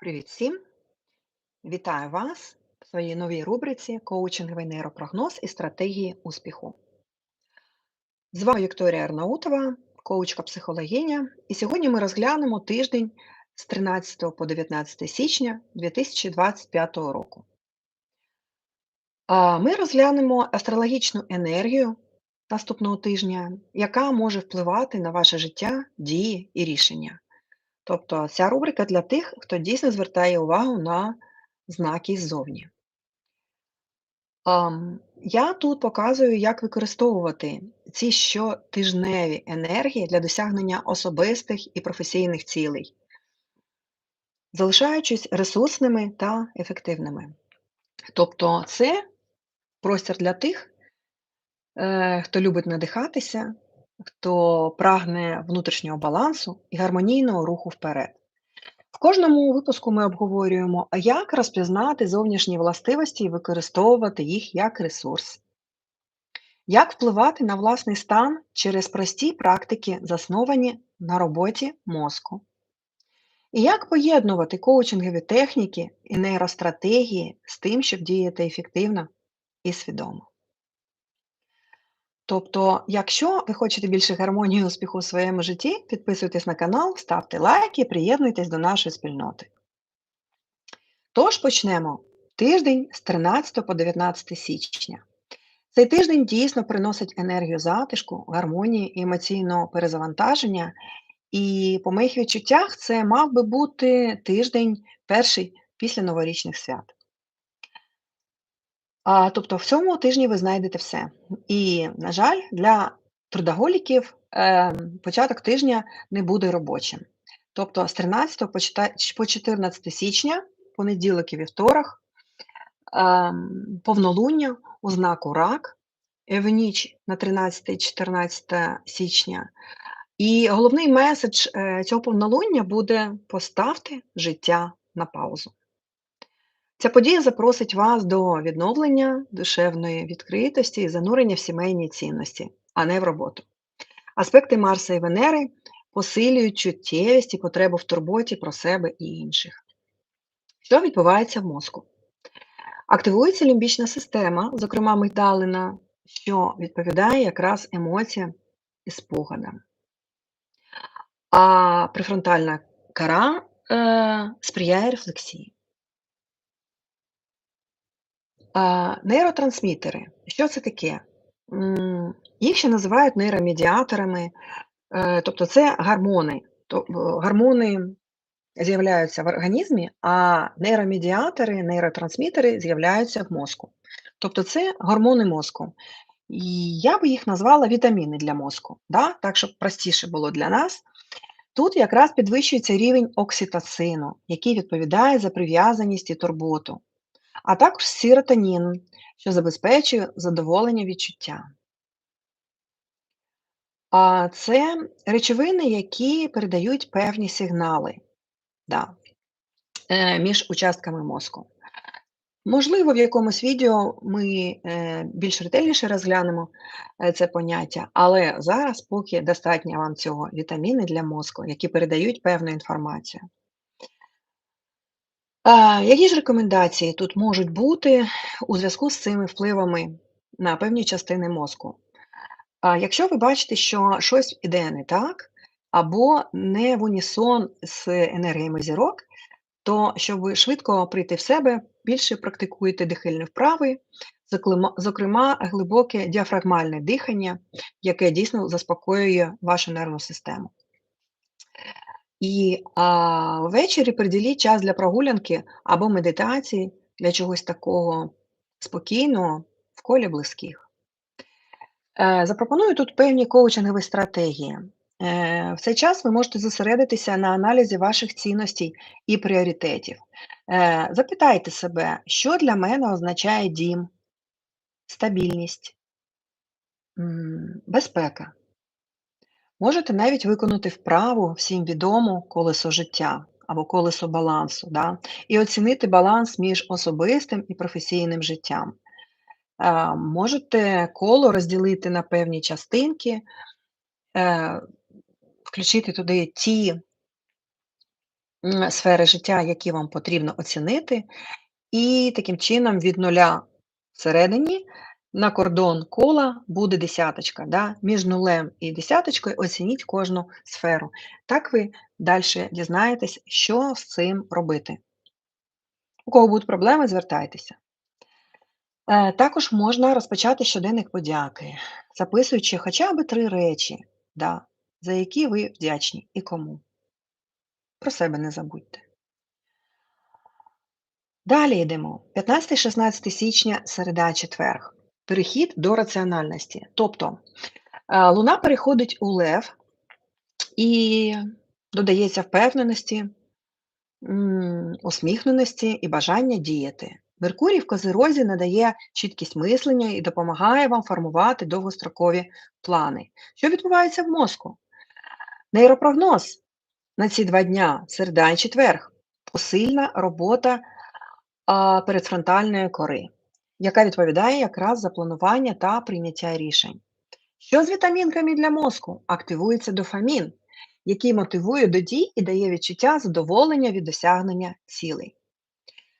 Привіт всім! Вітаю вас в своїй новій рубриці Коучинговий нейропрогноз і стратегії успіху. З вами Вікторія Арнаутова, коучка психологиня, і сьогодні ми розглянемо тиждень з 13 по 19 січня 2025 року. Ми розглянемо астрологічну енергію наступного тижня, яка може впливати на ваше життя, дії і рішення. Тобто ця рубрика для тих, хто дійсно звертає увагу на знаки ззовні. Я тут показую, як використовувати ці щотижневі енергії для досягнення особистих і професійних цілей, залишаючись ресурсними та ефективними. Тобто, це простір для тих, е, хто любить надихатися, хто прагне внутрішнього балансу і гармонійного руху вперед. В кожному випуску ми обговорюємо, як розпізнати зовнішні властивості і використовувати їх як ресурс, як впливати на власний стан через прості практики, засновані на роботі мозку, і як поєднувати коучингові техніки і нейростратегії з тим, щоб діяти ефективно і свідомо. Тобто, якщо ви хочете більше гармонії і успіху у своєму житті, підписуйтесь на канал, ставте лайки, приєднуйтесь до нашої спільноти. Тож почнемо тиждень з 13 по 19 січня. Цей тиждень дійсно приносить енергію затишку, гармонії і емоційного перезавантаження. І по моїх відчуттях це мав би бути тиждень перший після новорічних свят. А, Тобто в цьому тижні ви знайдете все. І, на жаль, для трудоголіків е, початок тижня не буде робочим. Тобто з 13 по 14 січня, понеділок і вівторок, е, повнолуння у знаку рак, в ніч на 13-14 січня. І головний меседж е, цього повнолуння буде поставте життя на паузу. Ця подія запросить вас до відновлення душевної відкритості і занурення в сімейні цінності, а не в роботу. Аспекти Марса і Венери посилюють чуттєвість і потребу в турботі про себе і інших. Що відбувається в мозку? Активується лімбічна система, зокрема мигдалина, що відповідає якраз емоціям і спогадам. А префронтальна кара е, сприяє рефлексії. Нейротрансмітери. Що це таке? Їх ще називають нейромедіаторами, е, тобто це гормони. Гормони з'являються в організмі, а нейромедіатори, нейротрансмітери з'являються в мозку. Тобто це гормони мозку. І я би їх назвала вітаміни для мозку, да? так, щоб простіше було для нас. Тут якраз підвищується рівень окситоцину, який відповідає за прив'язаність і турботу а також серотонін, що забезпечує задоволення відчуття. А це речовини, які передають певні сигнали да, е, між участками мозку. Можливо, в якомусь відео ми е, більш ретельніше розглянемо е, це поняття, але зараз поки достатньо вам цього вітаміни для мозку, які передають певну інформацію. Які ж рекомендації тут можуть бути у зв'язку з цими впливами на певні частини мозку? Якщо ви бачите, що щось іде не так, або не в унісон з енергіями зірок, то щоб швидко прийти в себе, більше практикуйте дихальні вправи, зокрема глибоке діафрагмальне дихання, яке дійсно заспокоює вашу нервну систему. І а, ввечері приділіть час для прогулянки або медитації для чогось такого спокійного в колі близьких. Е, Запропоную тут певні коучингові стратегії. Е, В цей час ви можете зосередитися на аналізі ваших цінностей і пріоритетів. Е, Запитайте себе, що для мене означає дім, стабільність, безпека. Можете навіть виконати вправу всім відому колесо життя або колесо балансу, да? і оцінити баланс між особистим і професійним життям. Е, Можете коло розділити на певні частинки, е, включити туди ті сфери життя, які вам потрібно оцінити, і таким чином від нуля всередині на кордон кола буде десяточка. Да? Між нулем і десяточкою оцініть кожну сферу. Так ви далі дізнаєтесь, що з цим робити. У кого будуть проблеми, звертайтеся. Е, Також можна розпочати щоденник подяки, записуючи хоча б три речі, да, за які ви вдячні і кому. Про себе не забудьте. Далі йдемо. 15-16 січня, середа, четверг. Перехід до раціональності. Тобто е, Луна переходить у Лев і додається впевненості, усміхненості і бажання діяти. Меркурій в Козирозі надає чіткість мислення і допомагає вам формувати довгострокові плани. Що відбувається в мозку? Нейропрогноз на ці два дня, середа і четверг, посильна робота передфронтальної кори, яка відповідає якраз за планування та прийняття рішень. Що з вітамінками для мозку? Активується дофамін, який мотивує до дій і дає відчуття задоволення від досягнення цілей.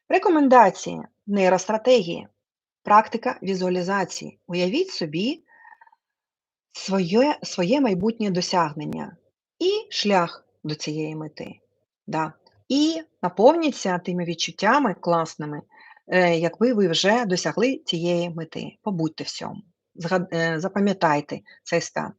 Рекомендації нейростратегії, практика візуалізації. Уявіть собі своє, своє майбутнє досягнення і шлях до цієї мети. Да. І наповніться тими відчуттями класними, е, якби ви вже досягли цієї мети. Побудьте в цьому. Е, Запам'ятайте цей стан.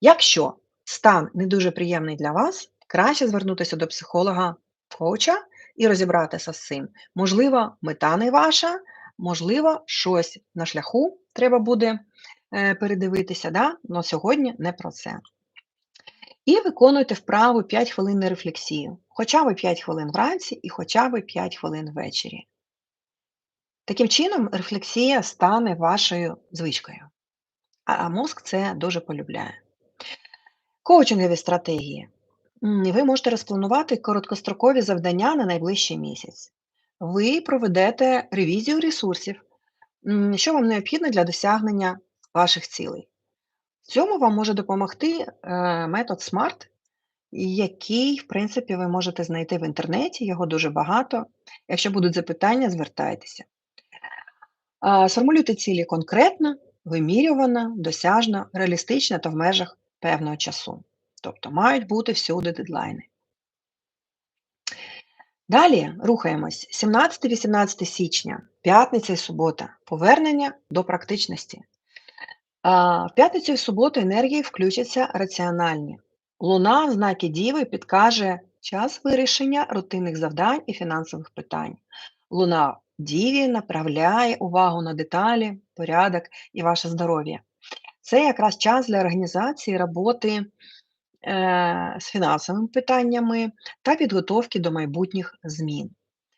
Якщо стан не дуже приємний для вас, краще звернутися до психолога-коуча і розібратися з цим. Можливо, мета не ваша, можливо, щось на шляху треба буде е, передивитися, да? але сьогодні не про це. І виконуйте вправу 5 хвилин на рефлексію, хоча б 5 хвилин вранці і хоча б 5 хвилин ввечері. Таким чином, рефлексія стане вашою звичкою, а мозк це дуже полюбляє. Коучингові стратегії. Ви можете розпланувати короткострокові завдання на найближчий місяць. Ви проведете ревізію ресурсів, що вам необхідно для досягнення ваших цілей. В цьому вам може допомогти е, метод SMART, який, в принципі, ви можете знайти в інтернеті, його дуже багато. Якщо будуть запитання, звертайтеся. Сформулюйте цілі конкретно, вимірювано, досяжно, реалістично та в межах певного часу. Тобто мають бути всюди дедлайни. Далі рухаємось. 17-18 січня, п'ятниця і субота. Повернення до практичності. В п'ятницю і суботу енергії включаться раціональні. Луна в знакі Діви підкаже час вирішення рутинних завдань і фінансових питань. Луна Діві направляє увагу на деталі, порядок і ваше здоров'я. Це якраз час для організації роботи е, з фінансовими питаннями та підготовки до майбутніх змін.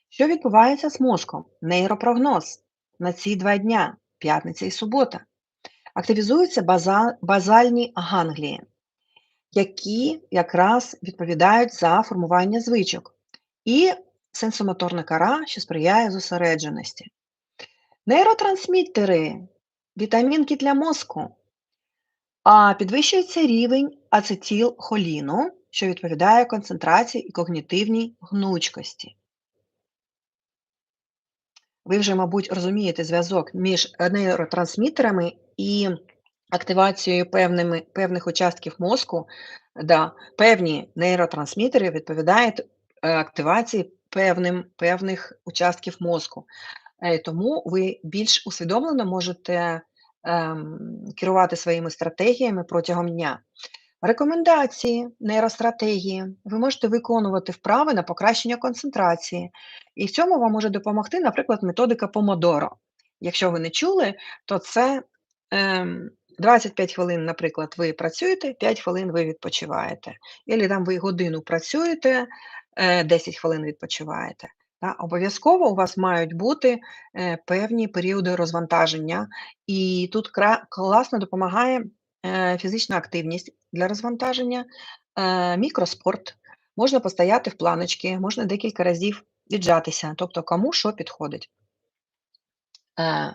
Що відбувається з мозком? Нейропрогноз на ці два дня, п'ятниця і субота. Активізуються база, базальні ганглії, які якраз відповідають за формування звичок, і сенсомоторна кора, що сприяє зосередженості. Нейротрансмітери, вітамінки для мозку, а підвищується рівень ацетилхоліну, що відповідає концентрації і когнітивній гнучкості. Ви вже, мабуть, розумієте зв'язок між нейротрансмітерами і активацією певними, певних участків мозку. Да, Певні нейротрансмітери відповідають е, активації певним, певних участків мозку. Е, Тому ви більш усвідомлено можете ем, керувати своїми стратегіями протягом дня. Рекомендації нейростратегії. Ви можете виконувати вправи на покращення концентрації. І в цьому вам може допомогти, наприклад, методика Помодоро. Якщо ви не чули, то це ем, 25 хвилин, наприклад, ви працюєте, 5 хвилин ви відпочиваєте. Або там ви годину працюєте, е, 10 хвилин відпочиваєте. Обов'язково у вас мають бути е, певні періоди розвантаження, і тут класно допомагає е, фізична активність для розвантаження, е, мікроспорт. Можна постояти в планочки, можна декілька разів віджатися, тобто кому що підходить. Е,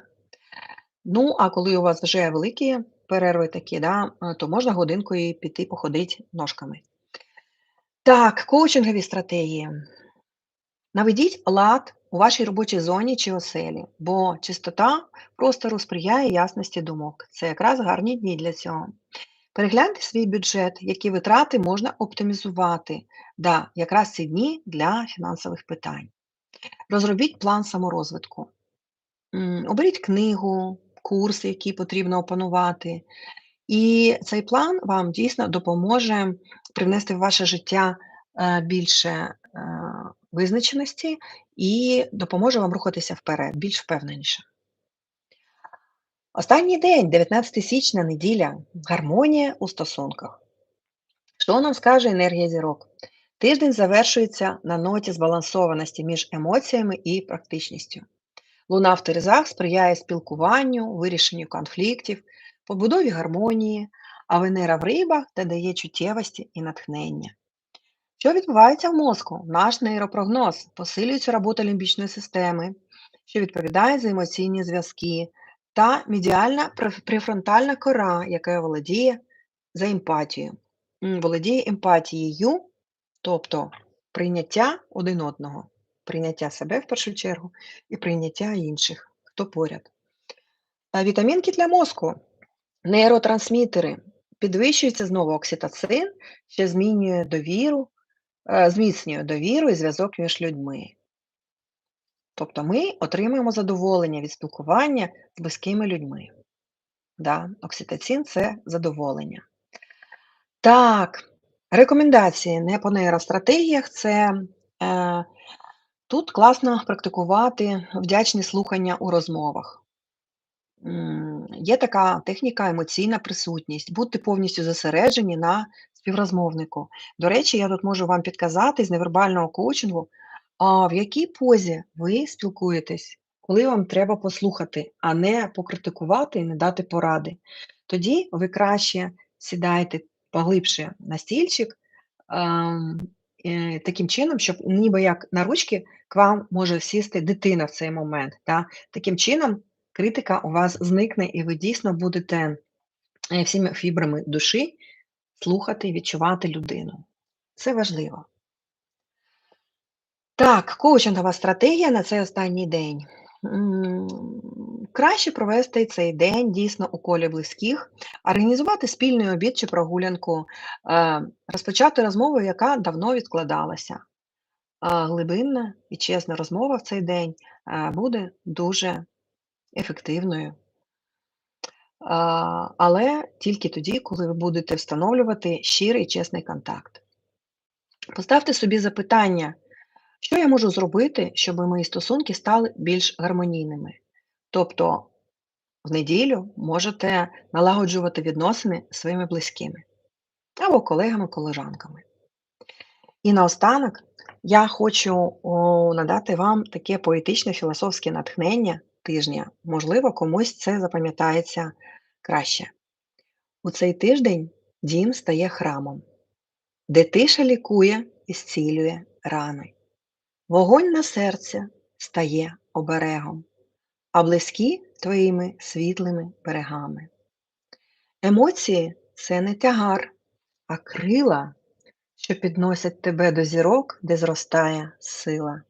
Ну, а коли у вас вже великі перерви такі, да, е, то можна годинку і піти походити ножками. Так, коучингові стратегії. Наведіть лад у вашій робочій зоні чи оселі, бо чистота простору сприяє ясності думок. Це якраз гарні дні для цього. Перегляньте свій бюджет, які витрати можна оптимізувати. Да, якраз ці дні для фінансових питань. Розробіть план саморозвитку. Оберіть книгу, курси, які потрібно опанувати. І цей план вам дійсно допоможе привнести в ваше життя е, більше е, визначеності і допоможе вам рухатися вперед, більш впевненіше. Останній день, 19 січня, неділя, гармонія у стосунках. Що нам скаже енергія зірок? Тиждень завершується на ноті збалансованості між емоціями і практичністю. Луна в Терезах сприяє спілкуванню, вирішенню конфліктів, побудові гармонії, а Венера в рибах додає чуттєвості і натхнення. Що відбувається в мозку? Наш нейропрогноз посилюється робота лімбічної системи, що відповідає за емоційні зв'язки, та медіальна преф- префронтальна кора, яка володіє за емпатією. Володіє емпатією, тобто прийняття один одного, прийняття себе в першу чергу і прийняття інших, хто поряд. Вітамінки для мозку, нейротрансмітери. Підвищується знову окситоцин, що змінює довіру, е, зміцнює довіру і зв'язок між людьми. Тобто ми отримуємо задоволення від спілкування з близькими людьми. Да, окситоцин це задоволення. Так, рекомендації не по нейростратегіях це е, тут класно практикувати вдячні слухання у розмовах. Є така техніка емоційна присутність, бути повністю зосереджені на співрозмовнику. До речі, я тут можу вам підказати з невербального коучингу, а в якій позі ви спілкуєтесь, коли вам треба послухати, а не покритикувати і не дати поради. Тоді ви краще сідайте поглибше на стільчик, таким чином, щоб ніби як на ручки к вам може сісти дитина в цей момент. Та? Таким чином критика у вас зникне, і ви дійсно будете е, всіми фібрами душі слухати і відчувати людину. Це важливо. Так, коучингова стратегія на цей останній день. Краще провести цей день дійсно у колі близьких, організувати спільний обід чи прогулянку, е, розпочати розмову, яка давно відкладалася. А Глибинна і чесна розмова в цей день е, буде дуже ефективною. Але тільки тоді, коли ви будете встановлювати щирий чесний контакт. Поставте собі запитання, що я можу зробити, щоб мої стосунки стали більш гармонійними. Тобто в неділю можете налагоджувати відносини зі своїми близькими або колегами, колежанками. І наостанок я хочу надати вам таке поетичне філософське натхнення тижня. Можливо, комусь це запам'ятається краще. У цей тиждень дім стає храмом, де тиша лікує і зцілює рани. Вогонь на серце стає оберегом, а близькі твоїми світлими берегами. Емоції це не тягар, а крила, що підносять тебе до зірок, де зростає сила.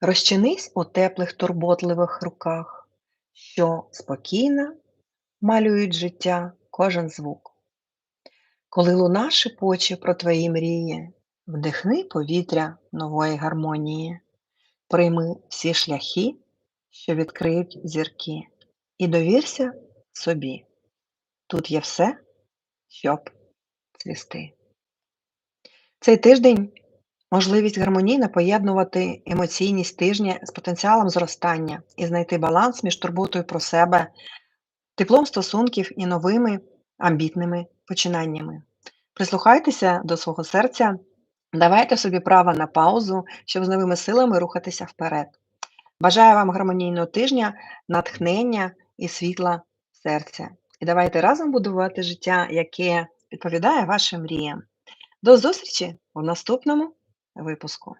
Розчинись у теплих турботливих руках, що спокійно малюють життя кожен звук. Коли луна шепоче про твої мрії, вдихни повітря нової гармонії, прийми всі шляхи, що відкриють зірки, і довірся собі. Тут є все, щоб цвісти. Цей тиждень можливість гармонійно поєднувати емоційність тижня з потенціалом зростання і знайти баланс між турботою про себе, теплом стосунків і новими амбітними починаннями. Прислухайтеся до свого серця, давайте собі право на паузу, щоб з новими силами рухатися вперед. Бажаю вам гармонійного тижня, натхнення і світла серця. І давайте разом будувати життя, яке відповідає вашим мріям. До зустрічі у наступному випуску.